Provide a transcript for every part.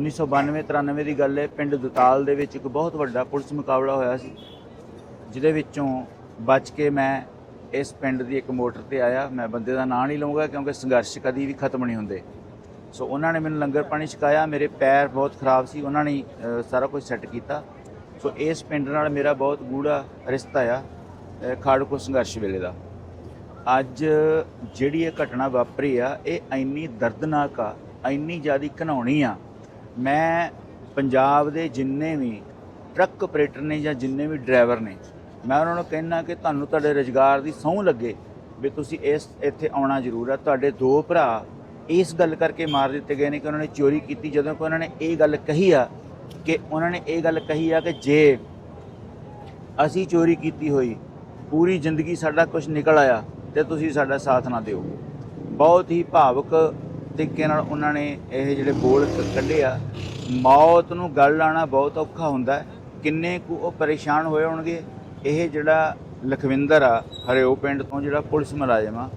1992 93 ਦੀ ਗੱਲ ਹੈ ਪਿੰਡ ਦਤਾਲ ਦੇ ਵਿੱਚ ਇੱਕ ਬਹੁਤ ਵੱਡਾ ਪੁਲਿਸ ਮੁਕਾਬਲਾ ਹੋਇਆ ਸੀ ਜਿਹਦੇ ਵਿੱਚੋਂ ਬਚ ਕੇ ਮੈਂ ਇਸ ਪਿੰਡ ਦੀ ਇੱਕ ਮੋਟਰ ਤੇ ਆਇਆ। ਮੈਂ ਬੰਦੇ ਦਾ ਨਾਂ ਨਹੀਂ ਲਵਾਂਗਾ ਕਿਉਂਕਿ ਸੰਘਰਸ਼ ਕਦੀ ਵੀ ਖਤਮ ਨਹੀਂ ਹੁੰਦੇ। ਸੋ ਉਹਨਾਂ ਨੇ ਮੈਨੂੰ ਲੰਗਰ ਪਾਣੀ ਛਕਾਇਆ ਮੇਰੇ ਪੈਰ ਬਹੁਤ ਖਰਾਬ ਸੀ ਉਹਨਾਂ ਨੇ ਸਾਰਾ ਕੁਝ ਸੈੱਟ ਕੀਤਾ। ਸੋ ਇਸ ਪਿੰਡ ਨਾਲ ਮੇਰਾ ਬਹੁਤ ਗੂੜਾ ਰਿਸ਼ਤਾ ਆ ਅ, ਖਾੜਕੂ ਸੰਘਰਸ਼ ਵੇਲੇ ਦਾ। ਅੱਜ ਜਿਹੜੀ ਇਹ ਘਟਨਾ ਵਾਪਰੀ ਆ ਇਹ ਇੰਨੀ ਦਰਦਨਾਕ ਆ ਇੰਨੀ ਜ਼ਿਆਦਾ ਘਿਨਾਉਣੀ ਆ ਮੈਂ ਪੰਜਾਬ ਦੇ ਜਿੰਨੇ ਵੀ ਟਰੱਕ ਆਪਰੇਟਰ ਨੇ ਜਾਂ ਜਿੰਨੇ ਵੀ ਡਰਾਈਵਰ ਨੇ, ਮੈਂ ਉਹਨਾਂ ਨੂੰ ਕਹਿਣਾ ਕਿ ਤੁਹਾਨੂੰ ਤੁਹਾਡੇ ਰੁਜ਼ਗਾਰ ਦੀ ਸਹੁੰ ਲੱਗੇ ਵੀ ਤੁਸੀਂ ਇਸ ਇੱਥੇ ਆਉਣਾ ਜ਼ਰੂਰ ਆ। ਤੁਹਾਡੇ ਦੋ ਭਰਾ ਇਸ ਗੱਲ ਕਰਕੇ ਮਾਰ ਦਿੱਤੇ ਗਏ ਨੇ ਕਿ ਉਹਨਾਂ ਨੇ ਚੋਰੀ ਕੀਤੀ ਜਦੋਂ ਕਿ ਉਹਨਾਂ ਨੇ ਇਹ ਗੱਲ ਕਹੀ ਆ ਕਿ ਉਹਨਾਂ ਨੇ ਇਹ ਗੱਲ ਕਹੀ ਆ ਕਿ ਜੇ ਅਸੀਂ ਚੋਰੀ ਕੀਤੀ ਹੋਈ, ਪੂਰੀ ਜ਼ਿੰਦਗੀ ਸਾਡਾ ਕੁਝ ਨਿਕਲ ਆਇਆ ਤੇ ਤੁਸੀਂ ਸਾਡਾ ਸਾਥ ਨਾ ਦਿਓ। ਬਹੁਤ ਹੀ ਭਾਵਕ ਤਰੀਕੇ ਨਾਲ ਉਹਨਾਂ ਨੇ ਇਹ ਜਿਹੜੇ ਬੋਲ ਕੱਢੇ ਆ, ਮੌਤ ਨੂੰ ਗੱਲ ਲਾਣਾ ਬਹੁਤ ਔਖਾ ਹੁੰਦਾ ਕਿੰਨੇ ਕੁ ਉਹ ਪਰੇਸ਼ਾਨ ਹੋਏ ਹੋਣਗੇ? ਇਹ ਜਿਹੜਾ ਲਖਵਿੰਦਰ ਆ, ਹਰਿਓ ਪਿੰਡ ਤੋਂ ਜਿਹੜਾ ਪੁਲਿਸ ਮੁਲਾਜ਼ਮ ਆ,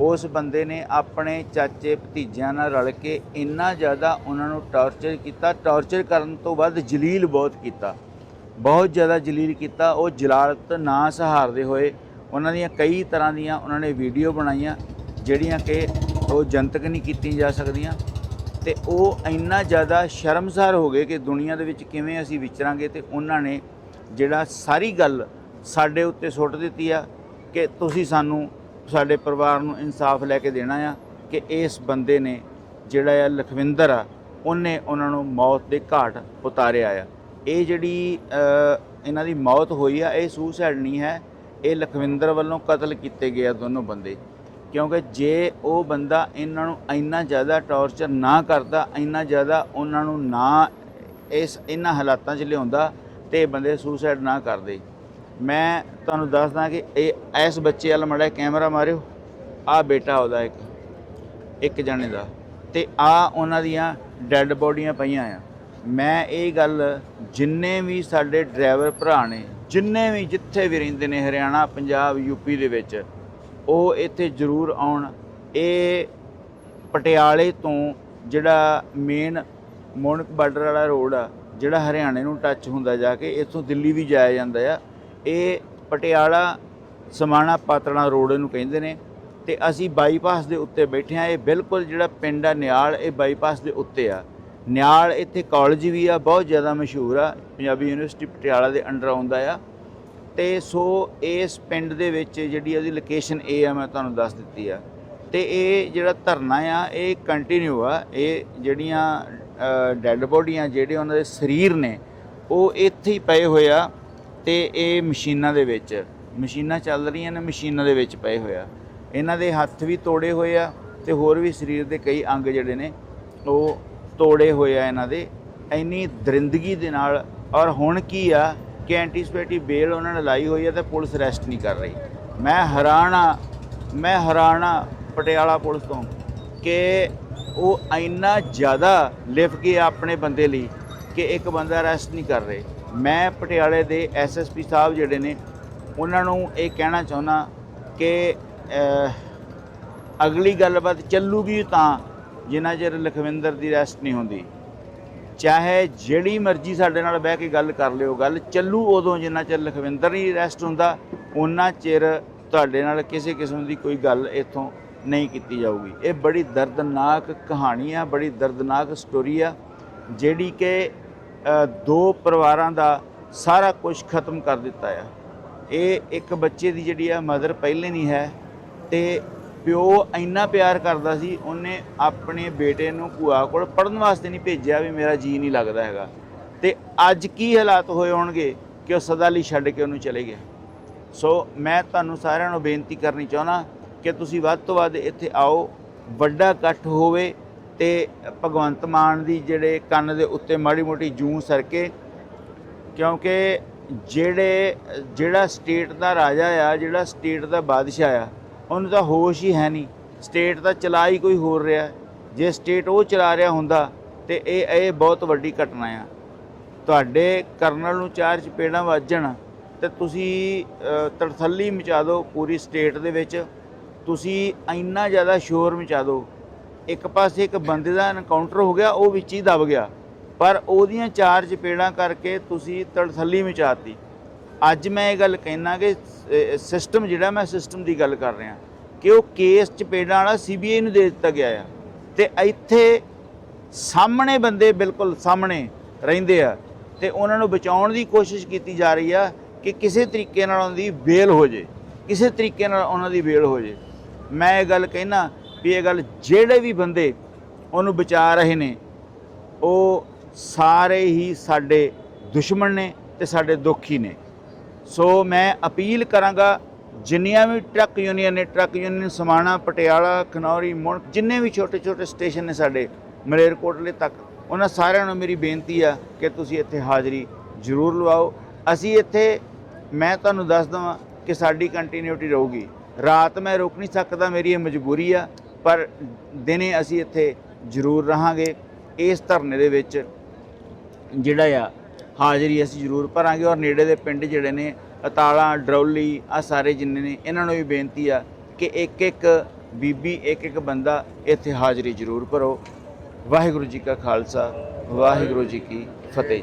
ਉਸ ਬੰਦੇ ਨੇ ਆਪਣੇ ਚਾਚੇ ਭਤੀਜਿਆਂ ਨਾਲ ਰਲ ਕੇ ਇੰਨਾ ਜ਼ਿਆਦਾ ਉਹਨਾਂ ਨੂੰ ਟਾਰਚਰ ਕੀਤਾ। ਟਾਰਚਰ ਕਰਨ ਤੋਂ ਬਾਅਦ ਜਲੀਲ ਬਹੁਤ ਕੀਤਾ। ਬਹੁਤ ਜ਼ਿਆਦਾ ਜਲੀਲ ਕੀਤਾ। ਉਹ ਜਲਾਲਤ ਨਾ ਸਹਾਰਦੇ ਹੋਏ ਉਹਨਾਂ ਦੀਆਂ ਕਈ ਤਰ੍ਹਾਂ ਦੀਆਂ ਉਹਨਾਂ ਨੇ ਵੀਡੀਓ ਬਣਾਈਆਂ, ਜਿਹੜੀਆਂ ਕਿ ਉਹ ਜਨਤਕ ਨਹੀਂ ਕੀਤੀਆਂ ਜਾ ਸਕਦੀਆਂ। ਤੇ ਉਹ ਇੰਨਾ ਜ਼ਿਆਦਾ ਸ਼ਰਮਸਾਰ ਹੋ ਗਏ ਕਿ ਦੁਨੀਆ ਦੇ ਵਿੱਚ ਕਿਵੇਂ ਅਸੀਂ ਵਿਚਰਾਂਗੇ ਤੇ ਉਹਨਾਂ ਨੇ ਜਿਹੜਾ ਸਾਰੀ ਗੱਲ ਸਾਡੇ ਉੱਤੇ ਸੁੱਟ ਦਿੱਤੀ ਆ ਕਿ ਤੁਸੀਂ ਸਾਨੂੰ, ਸਾਡੇ ਪਰਿਵਾਰ ਨੂੰ ਇਨਸਾਫ ਲੈ ਕੇ ਦੇਣਾ ਆ ਕਿ ਇਸ ਬੰਦੇ ਨੇ ਜਿਹੜਾ ਆ ਲਖਵਿੰਦਰ ਆ, ਉਹਨੇ ਉਹਨਾਂ ਨੂੰ ਮੌਤ ਦੇ ਘਾਟ ਉਤਾਰਿਆ ਆ। ਇਹ ਜਿਹੜੀ ਇਹਨਾਂ ਦੀ ਮੌਤ ਹੋਈ ਆ, ਇਹ ਸੁਸਾਈਡ ਨਹੀਂ ਹੈ, ਇਹ ਲਖਵਿੰਦਰ ਵੱਲੋਂ ਕਤਲ ਕੀਤੇ ਗਏ ਆ ਦੋਨੋਂ ਬੰਦੇ। ਕਿਉਂਕਿ ਜੇ ਉਹ ਬੰਦਾ ਇਹਨਾਂ ਨੂੰ ਇੰਨਾ ਜ਼ਿਆਦਾ ਟੌਰਚਰ ਨਾ ਕਰਦਾ, ਇੰਨਾ ਜ਼ਿਆਦਾ ਉਹਨਾਂ ਨੂੰ ਨਾ ਇਸ ਇਹਨਾਂ ਹਾਲਾਤਾਂ 'ਚ ਲਿਆਉਂਦਾ ਤੇ ਇਹ ਬੰਦੇ ਸੁਸਾਈਡ ਨਾ ਕਰਦੇ। ਮੈਂ ਤੁਹਾਨੂੰ ਦੱਸਦਾ ਕਿ ਇਹ, ਇਸ ਬੱਚੇ ਵਾਲਾ ਮੜਾ ਕੈਮਰਾ ਮਾਰਿਓ। ਆ ਬੇਟਾ ਉਹਦਾ ਇੱਕ ਇੱਕ ਜਣੇ ਦਾ। ਤੇ ਆ ਉਹਨਾਂ ਦੀਆਂ ਡੈੱਡ ਬੋਡੀਆਂ ਪਈਆਂ ਆ। ਮੈਂ ਇਹ ਗੱਲ ਜਿੰਨੇ ਵੀ ਸਾਡੇ ਡਰਾਈਵਰ ਭਰਾ ਨੇ, ਜਿੰਨੇ ਵੀ ਜਿੱਥੇ ਵੀ ਰਹਿੰਦੇ ਨੇ ਹਰਿਆਣਾ, ਪੰਜਾਬ ਯੂਪੀ ਦੇ ਵਿੱਚ ਉਹ ਇੱਥੇ ਜ਼ਰੂਰ ਆਉਣ। ਇਹ ਪਟਿਆਲੇ ਤੋਂ ਜਿਹੜਾ ਮੇਨ ਮੋਨਕ ਬਾਰਡਰ ਵਾਲਾ ਰੋਡ ਆ, ਜਿਹੜਾ ਹਰਿਆਣੇ ਨੂੰ ਟੱਚ ਹੁੰਦਾ ਜਾ ਕੇ, ਇੱਥੋਂ ਦਿੱਲੀ ਵੀ ਜਾਇਆ ਜਾਂਦਾ ਆ। ਇਹ ਪਟਿਆਲਾ ਸਮਾਣਾ ਪਾਤੜਾ ਰੋਡ ਇਹਨੂੰ ਕਹਿੰਦੇ ਨੇ ਤੇ ਅਸੀਂ ਬਾਈਪਾਸ ਦੇ ਉੱਤੇ ਬੈਠੇ ਆ ਇਹ ਬਿਲਕੁਲ ਜਿਹੜਾ ਪਿੰਡ ਆ, ਨਿਆਲ, ਇਹ ਬਾਈਪਾਸ ਦੇ ਉੱਤੇ ਆ। ਨਿਆਲ ਇੱਥੇ ਕਾਲਜ ਵੀ ਆ, ਬਹੁਤ ਜ਼ਿਆਦਾ ਮਸ਼ਹੂਰ ਆ। ਪੰਜਾਬੀ ਯੂਨੀਵਰਸਿਟੀ ਪਟਿਆਲਾ ਦੇ ਅੰਡਰ ਆਉਂਦਾ ਆ। ਤੇ ਸੋ ਇਸ ਪਿੰਡ ਦੇ ਵਿੱਚ ਜਿਹੜੀ ਉਹਦੀ ਲੋਕੇਸ਼ਨ ਇਹ ਆ, ਮੈਂ ਤੁਹਾਨੂੰ ਦੱਸ ਦਿੱਤੀ ਆ। ਤੇ ਇਹ ਜਿਹੜਾ ਧਰਨਾ ਆ, ਇਹ ਕੰਟੀਨਿਊ ਆ। ਇਹ ਜਿਹੜੀਆਂ ਡੈੱਡ ਬੋਡੀਆਂ ਜਿਹੜੇ ਉਹਨਾਂ ਦੇ ਸਰੀਰ ਨੇ, ਉਹ ਇੱਥੇ ਹੀ ਪਏ ਹੋਏ ਆ ਤੇ ਇਹ ਮਸ਼ੀਨਾਂ ਦੇ ਵਿੱਚ, ਮਸ਼ੀਨਾਂ ਚੱਲ ਰਹੀਆਂ ਨੇ, ਮਸ਼ੀਨਾਂ ਦੇ ਵਿੱਚ ਪਏ ਹੋਏ ਆ। ਇਹਨਾਂ ਦੇ ਹੱਥ ਵੀ ਤੋੜੇ ਹੋਏ ਆ ਤੇ ਹੋਰ ਵੀ ਸਰੀਰ ਦੇ ਕਈ ਅੰਗ ਜਿਹੜੇ ਨੇ, ਉਹ ਤੋੜੇ ਹੋਏ ਆ ਇਹਨਾਂ ਦੇ। ਇੰਨੀ ਦਰਿੰਦਗੀ ਦੇ ਨਾਲ, ਔਰ ਹੁਣ ਕੀ ਆ ਕਿ ਐਂਟੀਸਪੇਟੀ ਬੇਲ ਉਹਨਾਂ ਨੇ ਲਾਈ ਹੋਈ ਹੈ ਤੇ ਪੁਲਿਸ ਅਰੈਸਟ ਨਹੀਂ ਕਰ ਰਹੀ। ਮੈਂ ਹੈਰਾਨ ਆ ਮੈਂ ਹੈਰਾਨ ਆ ਪਟਿਆਲਾ ਪੁਲਿਸ ਤੋਂ ਕਿ ਉਹ ਇੰਨਾ ਜ਼ਿਆਦਾ ਲਿਫ ਕੇ ਆਪਣੇ ਬੰਦੇ ਲਈ ਕਿ ਇੱਕ ਬੰਦਾ ਅਰੈਸਟ ਨਹੀਂ ਕਰ ਰਹੇ। ਮੈਂ ਪਟਿਆਲੇ ਦੇ ਐਸਐਸਪੀ ਸਾਹਿਬ ਜਿਹੜੇ ਨੇ, ਉਹਨਾਂ ਨੂੰ ਇਹ ਕਹਿਣਾ ਚਾਹੁੰਦਾ ਕਿ ਅਗਲੀ ਗੱਲਬਾਤ ਚੱਲੂਗੀ ਤਾਂ ਜਿੰਨਾ ਚਿਰ ਲਖਵਿੰਦਰ ਦੀ ਅਰੈਸਟ ਨਹੀਂ ਹੁੰਦੀ। ਚਾਹੇ ਜਿਹੜੀ ਮਰਜ਼ੀ ਸਾਡੇ ਨਾਲ ਬਹਿ ਕੇ ਗੱਲ ਕਰ ਲਿਓ, ਗੱਲ ਚੱਲੂ ਉਦੋਂ ਜਿੰਨਾ ਚਿਰ ਲਖਵਿੰਦਰ ਨਹੀਂ ਅਰੈਸਟ ਹੁੰਦਾ ਉਹਨਾਂ ਚਿਰ ਤੁਹਾਡੇ ਨਾਲ ਕਿਸੇ ਕਿਸਮ ਦੀ ਕੋਈ ਗੱਲ ਇੱਥੋਂ ਨਹੀਂ ਕੀਤੀ ਜਾਊਗੀ। ਇਹ ਬੜੀ ਦਰਦਨਾਕ ਕਹਾਣੀ ਆ, ਬੜੀ ਦਰਦਨਾਕ ਸਟੋਰੀ ਆ, ਜਿਹੜੀ ਕਿ ਦੋ ਪਰਿਵਾਰਾਂ ਦਾ ਸਾਰਾ ਕੁਝ ਖਤਮ ਕਰ ਦਿੱਤਾ ਆ। ਇਹ ਇੱਕ ਬੱਚੇ ਦੀ ਜਿਹੜੀ ਆ ਮਦਰ ਪਹਿਲੇ ਨਹੀਂ ਹੈ ਤੇ ਪਿਓ ਇੰਨਾ ਪਿਆਰ ਕਰਦਾ ਸੀ, ਉਹਨੇ ਆਪਣੇ ਬੇਟੇ ਨੂੰ ਭੂਆ ਕੋਲ ਪੜਨ ਵਾਸਤੇ ਨਹੀਂ ਭੇਜਿਆ ਵੀ ਮੇਰਾ ਜੀ ਨਹੀਂ ਲੱਗਦਾ ਹੈਗਾ। ਤੇ ਅੱਜ ਕੀ ਹਾਲਾਤ ਹੋਏ ਹੋਣਗੇ ਕਿ ਉਹ ਸਦਾ ਲਈ ਛੱਡ ਕੇ ਉਹਨੂੰ ਚਲੇ ਗਿਆ? ਸੋ ਮੈਂ ਤੁਹਾਨੂੰ ਸਾਰਿਆਂ ਨੂੰ ਬੇਨਤੀ ਕਰਨੀ ਚਾਹੁੰਦਾ ਕਿ ਤੁਸੀਂ ਵੱਧ ਤੋਂ ਵੱਧ ਇੱਥੇ ਆਓ, ਵੱਡਾ ਇਕੱਠ ਹੋਵੇ ਤੇ ਭਗਵੰਤ ਮਾਨ ਦੀ ਜਿਹੜੇ ਕੰਨ ਦੇ ਉੱਤੇ ਮਾੜੀ ਮੋਟੀ ਜੂੰ ਸਰਕੇ, ਕਿਉਂਕਿ ਜਿਹੜੇ, ਜਿਹੜਾ ਸਟੇਟ ਦਾ ਰਾਜਾ ਆ, ਜਿਹੜਾ ਸਟੇਟ ਦਾ ਬਾਦਸ਼ਾਹ ਆ ਉਹਨੂੰ ਤਾਂ ਹੋਸ਼ ਹੀ ਹੈ ਨਹੀਂ। ਸਟੇਟ ਦਾ ਚਲਾ ਹੀ ਕੋਈ ਹੋਰ ਰਿਹਾ। ਜੇ ਸਟੇਟ ਉਹ ਚਲਾ ਰਿਹਾ ਹੁੰਦਾ ਤੇ ਇਹ ਇਹ ਬਹੁਤ ਵੱਡੀ ਘਟਨਾ ਆ। ਤੁਹਾਡੇ ਕਰਨਲ ਨੂੰ ਚਾਰ ਚਪੇੜਾਂ ਵੱਜਣ ਤੇ ਤੁਸੀਂ ਅ, ਤੜਥੱਲੀ ਮਚਾ ਦਿਓ ਪੂਰੀ ਸਟੇਟ ਦੇ ਵਿੱਚ। ਤੁਸੀਂ ਇੰਨਾ ਜ਼ਿਆਦਾ ਸ਼ੋਰ ਮਚਾ ਦਿਓ। ਇੱਕ ਪਾਸੇ ਇੱਕ ਬੰਦੇ ਦਾ ਐਨਕਾਊਂਟਰ ਹੋ ਗਿਆ ਉਹ ਵਿੱਚ ਹੀ ਦਬ ਗਿਆ। ਪਰ ਉਹਦੀਆਂ ਚਾਰ ਚਪੇੜਾਂ ਕਰਕੇ ਤੁਸੀਂ ਤੜਥੱਲੀ ਮਚਾਤੀ ਅੱਜ ਮੈਂ ਇਹ ਗੱਲ ਕਹਿਣਾ ਕਿ ਸਿਸਟਮ ਜਿਹੜਾ ਮੈਂ ਸਿਸਟਮ ਦੀ ਗੱਲ ਕਰ ਰਿਹਾ, ਕਿ ਉਹ ਕੇਸ ਚਪੇੜਾਂ ਵਾਲਾ ਸੀਬੀਆਈ ਨੂੰ ਦੇ ਦਿੱਤਾ ਗਿਆ ਆ। ਤੇ ਇੱਥੇ ਸਾਹਮਣੇ ਬੰਦੇ ਬਿਲਕੁਲ ਸਾਹਮਣੇ ਰਹਿੰਦੇ ਆ ਤੇ ਉਹਨਾਂ ਨੂੰ ਬਚਾਉਣ ਦੀ ਕੋਸ਼ਿਸ਼ ਕੀਤੀ ਜਾ ਰਹੀ ਆ ਕਿ ਕਿਸੇ ਤਰੀਕੇ ਨਾਲ ਉਹਨਾਂ ਦੀ ਬੇਲ ਹੋ ਜੇ, ਕਿਸੇ ਤਰੀਕੇ ਨਾਲ ਉਹਨਾਂ ਦੀ ਬੇਲ ਹੋ ਜੇ। ਮੈਂ ਇਹ ਗੱਲ ਕਹਿਣਾ ਵੀ ਇਹ ਗੱਲ ਜਿਹੜੇ ਵੀ ਬੰਦੇ ਉਹਨੂੰ ਬਚਾ ਰਹੇ ਨੇ, ਉਹ ਸਾਰੇ ਹੀ ਸਾਡੇ ਦੁਸ਼ਮਣ ਨੇ ਤੇ ਸਾਡੇ ਦੁੱਖੀ ਨੇ। ਸੋ ਮੈਂ ਅਪੀਲ ਕਰਾਂਗਾ, ਜਿੰਨੀਆਂ ਵੀ ਟਰੱਕ ਯੂਨੀਅਨ ਨੇ, ਟਰੱਕ ਯੂਨੀਅਨ ਸਮਾਣਾ, ਪਟਿਆਲਾ, ਖਨੌਰੀ ਮੁਣਕ ਜਿੰਨੇ ਵੀ ਛੋਟੇ ਛੋਟੇ ਸਟੇਸ਼ਨ ਨੇ ਸਾਡੇ ਮਲੇਰਕੋਟਲੇ ਤੱਕ, ਉਹਨਾਂ ਸਾਰਿਆਂ ਨੂੰ ਮੇਰੀ ਬੇਨਤੀ ਆ ਕਿ ਤੁਸੀਂ ਇੱਥੇ ਹਾਜ਼ਰੀ ਜ਼ਰੂਰ ਲਵਾਓ। ਅਸੀਂ ਇੱਥੇ, ਮੈਂ ਤੁਹਾਨੂੰ ਦੱਸ ਦਵਾਂ ਕਿ ਸਾਡੀ ਕੰਟੀਨਿਊਟੀ ਰਹੂਗੀ। ਰਾਤ ਮੈਂ ਰੁਕ ਨਹੀਂ ਸਕਦਾ, ਮੇਰੀ ਇਹ ਮਜਬੂਰੀ ਆ, ਪਰ ਦਿਨੇ ਅਸੀਂ ਇੱਥੇ ਜ਼ਰੂਰ ਰਹਾਂਗੇ, ਇਸ ਧਰਨੇ ਦੇ ਵਿੱਚ, ਜਿਹੜਾ ਆ ਹਾਜ਼ਰੀ ਅਸੀਂ ਜ਼ਰੂਰ ਭਰਾਂਗੇ ਔਰ ਨੇੜੇ ਦੇ ਪਿੰਡ ਜਿਹੜੇ ਨੇ, ਅਤਾਲਾ, ਡਰੌਲੀ ਆ ਸਾਰੇ ਜਿੰਨੇ ਨੇ, ਇਹਨਾਂ ਨੂੰ ਵੀ ਬੇਨਤੀ ਆ ਕਿ ਇੱਕ ਇੱਕ ਬੀਬੀ, ਇੱਕ ਇੱਕ ਬੰਦਾ ਇੱਥੇ ਹਾਜ਼ਰੀ ਜ਼ਰੂਰ ਭਰੋ। ਵਾਹਿਗੁਰੂ ਜੀ ਕਾ ਖਾਲਸਾ, ਵਾਹਿਗੁਰੂ ਜੀ ਕੀ ਫਤਿਹ ਜੀ।